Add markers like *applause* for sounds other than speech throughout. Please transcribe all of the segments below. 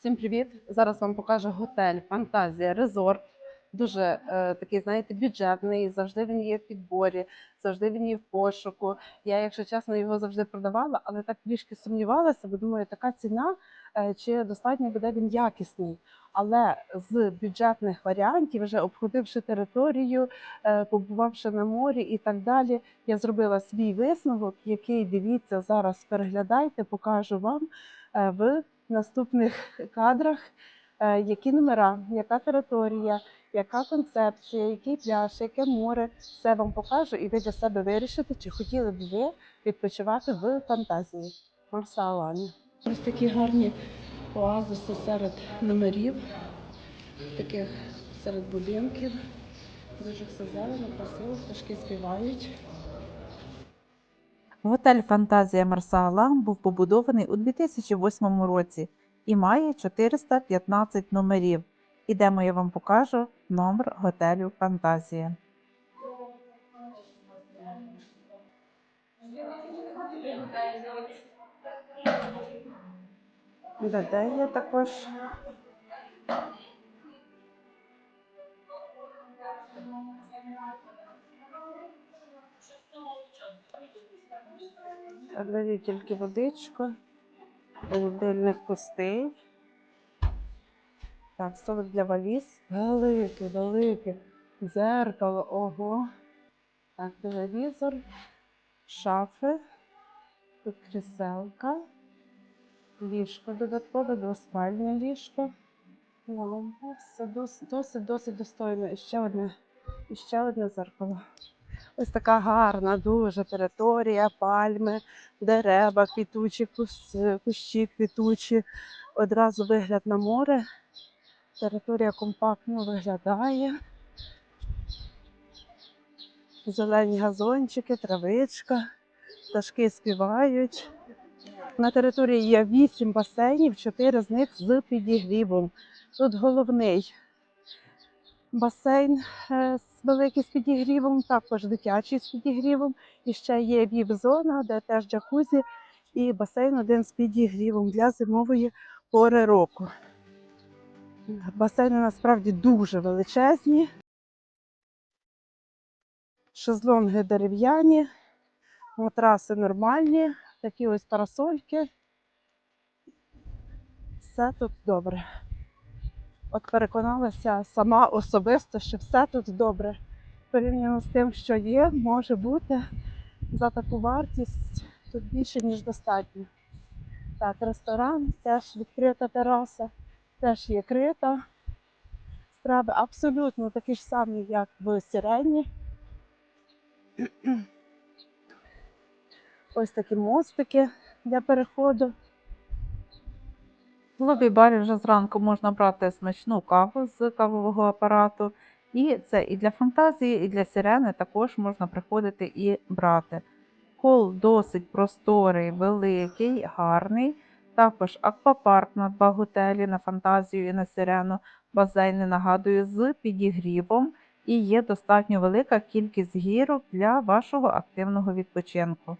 Всім привіт! Зараз вам покажу готель Фантазія Резорт. Дуже е, такий, знаєте, бюджетний. Завжди він є в підборі, завжди він є в пошуку. Я, якщо чесно, його завжди продавала, але так трішки сумнівалася, бо думаю, така ціна, е, чи достатньо буде він якісний. Але з бюджетних варіантів, вже обходивши територію, е, побувавши на морі і так далі, я зробила свій висновок, який дивіться зараз. Переглядайте, покажу вам е, в наступних кадрах, е, які номера, яка територія, яка концепція, який пляж, яке море. Все вам покажу, і ви для себе вирішите, чи хотіли б ви відпочивати в фантазії Марсалані. Ось такі гарні оазиси серед номерів, таких серед будинків. Дуже все зелено, красиво, пташки співають. Готель Фантазія Марсалам був побудований у 2008 році і має 415 номерів. Ідемо, я вам покажу номер готелю Фантазія. Де є також. Далі тільки водичка, холодильник пустий. Так, столик для валіз. Велике, велике. Дзеркало, ого. Так, телевізор, шафи, тут кріселка. Ліжко додаткове, двоспальне ліжко. Ну, все досить, досить, досить достойно. І ще одне, і ще одне зеркало. Ось така гарна, дуже територія, пальми, дерева, квітучі, кущі квітучі. Одразу вигляд на море. Територія компактно виглядає. Зелені газончики, травичка, пташки співають. На території є 8 басейнів, 4 з них з підігрівом. Тут головний басейн великий з підігрівом, також дитячий з підігрівом. І ще є віп-зона, де теж джакузі, і басейн один з підігрівом для зимової пори року. Басейни насправді дуже величезні. Шезлонги дерев'яні, матраси нормальні, такі ось парасольки. Все тут добре. От переконалася сама особисто, що все тут добре. Порівняно з тим, що є, може бути за таку вартість тут більше, ніж достатньо. Так, ресторан, теж відкрита тераса, теж є крита. Страви абсолютно такі ж самі, як в Сирені. Ось такі мостики для переходу. В лобі-барі вже зранку можна брати смачну каву з кавового апарату. І це і для фантазії, і для сирени також можна приходити і брати. Хол досить просторий, великий, гарний. Також аквапарк на два готелі на фантазію і на сирену. Басейни, нагадую, з підігрівом і є достатньо велика кількість гірок для вашого активного відпочинку.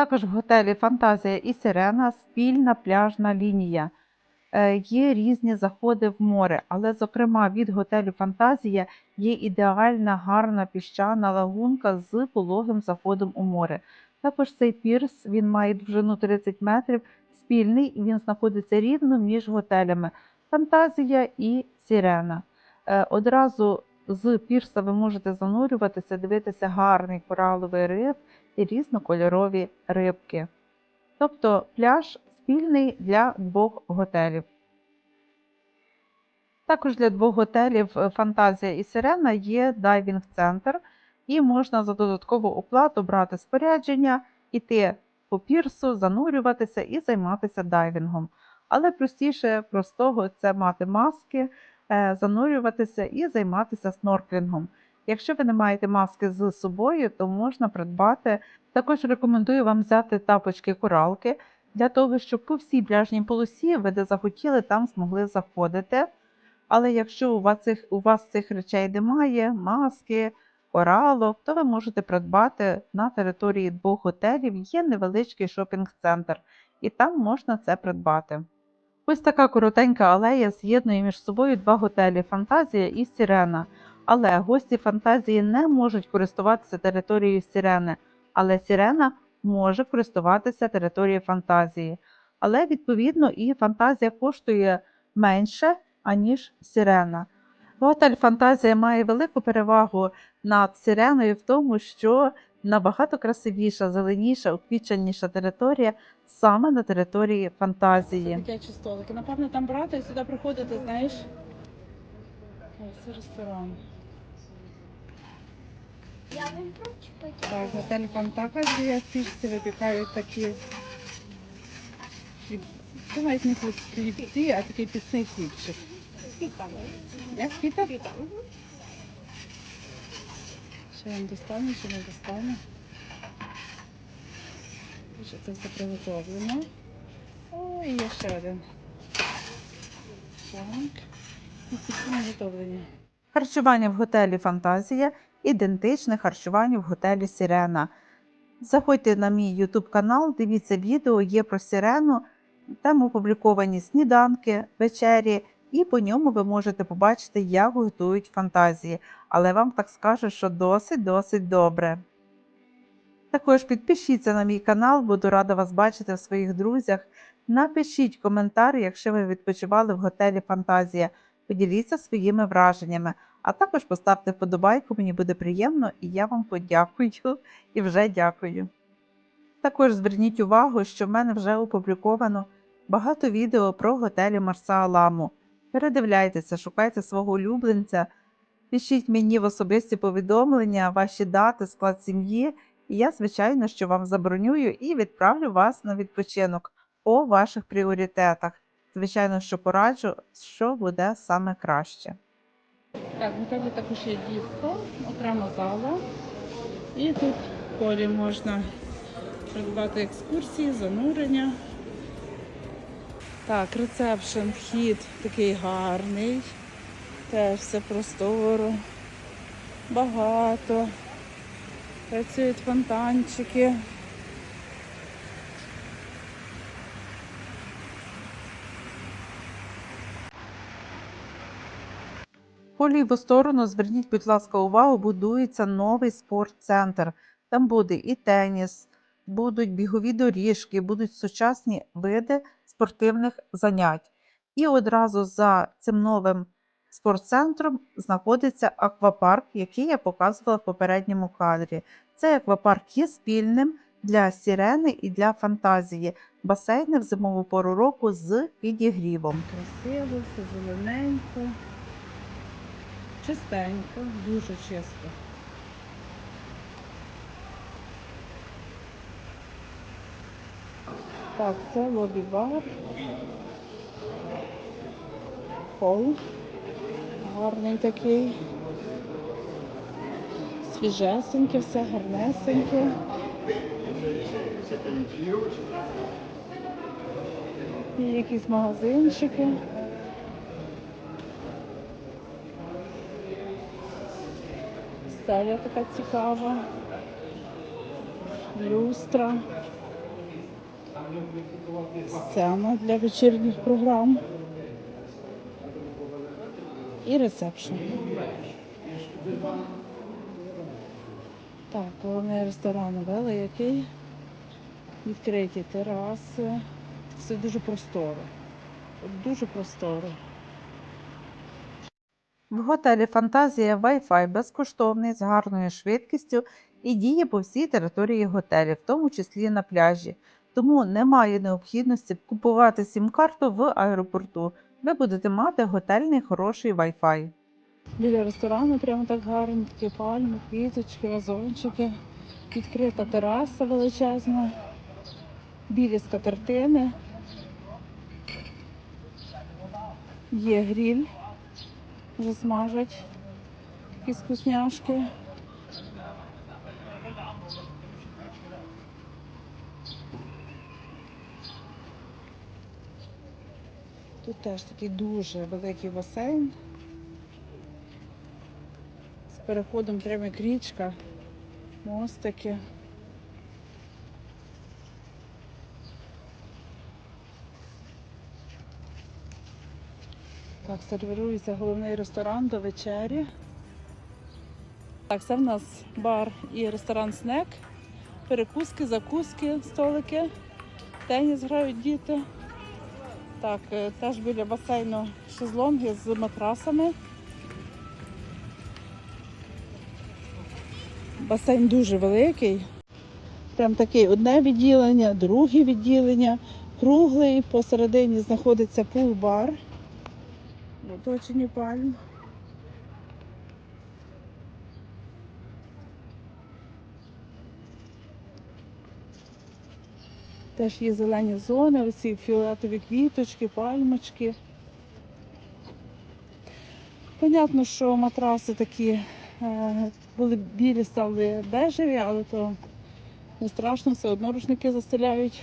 Також в готелі Фантазія і Сирена спільна пляжна лінія. Е, Є різні заходи в море, але, зокрема, від готелю Фантазія є ідеальна гарна піщана лагунка з пологим заходом у море. Також цей пірс він має довжину 30 метрів, спільний, і він знаходиться рівно між готелями Фантазія і Сирена. Е, Одразу з пірса ви можете занурюватися, дивитися гарний кораловий риф і різнокольорові рибки. Тобто пляж спільний для двох готелів. Також для двох готелів е, Фантазія і Сирена є дайвінг-центр, і можна за додаткову оплату брати спорядження, іти по пірсу, занурюватися і займатися дайвінгом. Але простіше простого це мати маски, е, занурюватися і займатися снорклінгом. Якщо ви не маєте маски з собою, то можна придбати. Також рекомендую вам взяти тапочки коралки для того, щоб по всій пляжній полосі ви де захотіли, там змогли заходити. Але якщо у вас цих, у вас цих речей немає, маски, коралок, то ви можете придбати на території двох готелів. Є невеличкий шопінг-центр, і там можна це придбати. Ось така коротенька алея з'єднує між собою два готелі Фантазія і Сірена. Але гості фантазії не можуть користуватися територією Сірени, але Сірена може користуватися територією фантазії. Але відповідно і фантазія коштує менше, аніж Сірена. Готель Фантазія має велику перевагу над Сіреною в тому, що набагато красивіша, зеленіша, уквіченіша територія саме на території фантазії. Дитячі столики. Напевно, там брати і сюди приходити, знаєш. Ось ресторан. Я Так, готель Фантазія, в пічці випікають такі. хліб- Це навіть не хлібці, а такий пісний хлібчик. Як піта? Ще він достане, чи не достане. Що це все приготовлено. О, і є ще один. Так. І всі приготовлені. Харчування в готелі Фантазія ідентичне харчуванню в готелі Сірена. Заходьте на мій YouTube канал, дивіться відео, є про Сірену, там опубліковані сніданки, вечері, і по ньому ви можете побачити, як готують фантазії. Але вам так скажу, що досить-досить добре. Також підпишіться на мій канал, буду рада вас бачити в своїх друзях. Напишіть коментар, якщо ви відпочивали в готелі Фантазія. Поділіться своїми враженнями, а також поставте вподобайку, мені буде приємно і я вам подякую і вже дякую. Також зверніть увагу, що в мене вже опубліковано багато відео про готелі Марса Аламу. Передивляйтеся, шукайте свого улюбленця, пишіть мені в особисті повідомлення, ваші дати, склад сім'ї, і я, звичайно, що вам забронюю і відправлю вас на відпочинок по ваших пріоритетах. Звичайно, що пораджу, що буде саме краще. Так, в готелі також є диско, окрема зала. І тут в полі можна придбати екскурсії, занурення. Так, ресепшн, вхід такий гарний. Теж все просторо, багато. Працюють фонтанчики. По ліву сторону зверніть, будь ласка, увагу, будується новий спортцентр. Там буде і теніс, будуть бігові доріжки, будуть сучасні види спортивних занять. І одразу за цим новим спортцентром знаходиться аквапарк, який я показувала в попередньому кадрі. Цей аквапарк є спільним для сірени і для фантазії. Басейни в зимову пору року з підігрівом. Красиво, все зелененько, чистенько, дуже чисто. Так, це лобі-бар. Хол. Гарний такий. Свіжесеньке, все гарнесеньке. І якісь магазинчики. Стеля така цікава. Люстра. Сцена для вечірніх програм. І ресепшн. Так, головний ресторан великий. Відкриті тераси. Все дуже просторо. Дуже просторо. В готелі Фантазія Wi-Fi безкоштовний з гарною швидкістю і діє по всій території готелю, в тому числі на пляжі. Тому немає необхідності купувати сім-карту в аеропорту. Ви будете мати готельний хороший Wi-Fi. Біля ресторану прямо так гарно, такі пальми, квіточки, вазончики. Відкрита тераса величезна, білі скатертини. Є гріль, вже смажать якісь вкусняшки. Тут теж такий дуже великий басейн. З переходом прямо як річка, мостики. Так, сервірується головний ресторан до вечері. Так, це в нас бар і ресторан Снек. Перекуски, закуски, столики. Теніс грають діти. Так, е, теж біля басейну шезлонги з матрасами. Басейн дуже великий. Прям такий одне відділення, друге відділення, круглий, посередині знаходиться пул-бар. В оточенні пальм. Теж є зелені зони, оці фіолетові квіточки, пальмочки. Понятно, що матраси такі е, були білі, стали бежеві, але то не страшно, все одно рушники застеляють.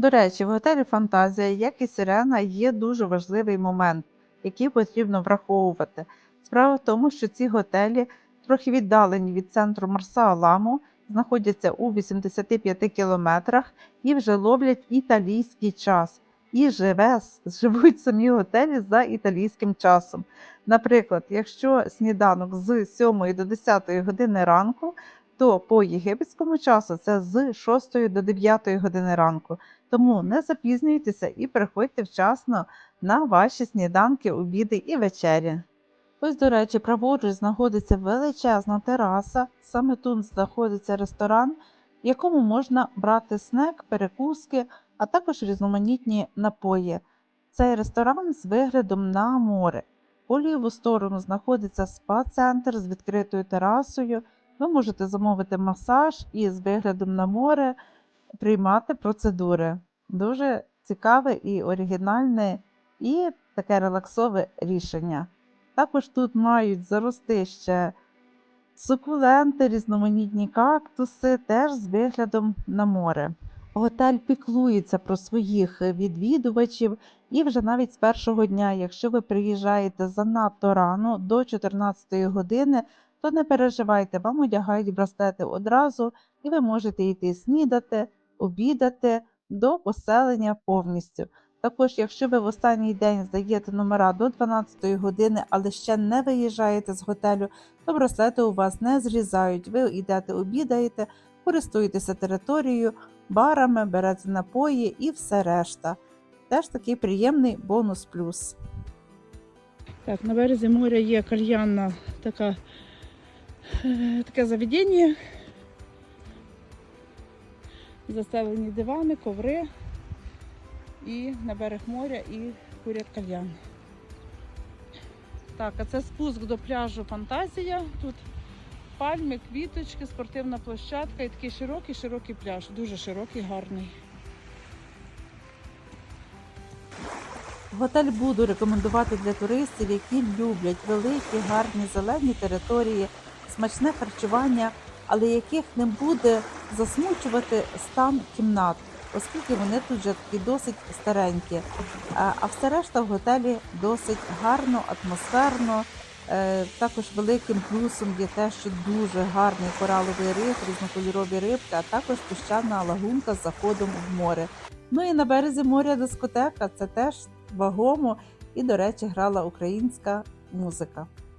До речі, в готелі Фантазія, як і Сирена, є дуже важливий момент, який потрібно враховувати. Справа в тому, що ці готелі трохи віддалені від центру Марса-Аламу, знаходяться у 85 кілометрах і вже ловлять італійський час. І живе, *laughs* живуть самі готелі за італійським часом. Наприклад, якщо сніданок з 7 до 10 години ранку, то по єгипетському часу це з 6 до 9 години ранку. Тому не запізнюйтеся і приходьте вчасно на ваші сніданки, обіди і вечері. Ось, до речі, праворуч знаходиться величезна тераса. Саме тут знаходиться ресторан, в якому можна брати снек, перекуски, а також різноманітні напої. Цей ресторан з виглядом на море. По ліву сторону знаходиться спа-центр з відкритою терасою. Ви можете замовити масаж і з виглядом на море приймати процедури. Дуже цікаве і оригінальне, і таке релаксове рішення. Також тут мають зарости ще сукуленти, різноманітні кактуси, теж з виглядом на море. Готель піклується про своїх відвідувачів, і вже навіть з першого дня, якщо ви приїжджаєте занадто рано до 14 години, то не переживайте, вам одягають браслети одразу, і ви можете йти снідати, обідати до поселення повністю. Також, якщо ви в останній день здаєте номера до 12 години, але ще не виїжджаєте з готелю, то браслети у вас не зрізають. Ви йдете обідаєте, користуєтеся територією, барами, берете напої і все решта. Теж такий приємний бонус плюс. Так, на березі моря є кальянна така, таке заведення. Застелені дивани, коври. І на берег моря і курять кальян. Так, а це спуск до пляжу Фантазія. Тут пальми, квіточки, спортивна площадка і такий широкий, широкий пляж. Дуже широкий, гарний. Готель буду рекомендувати для туристів, які люблять великі, гарні зелені території, смачне харчування, але яких не буде засмучувати стан кімнат, оскільки вони тут вже такі досить старенькі. А а все решта в готелі досить гарно, атмосферно. Е, Також великим плюсом є те, що дуже гарний кораловий риф, різнокольорові рибки, а також піщана лагунка з заходом в море. Ну і на березі моря дискотека це теж вагомо і, до речі, грала українська музика.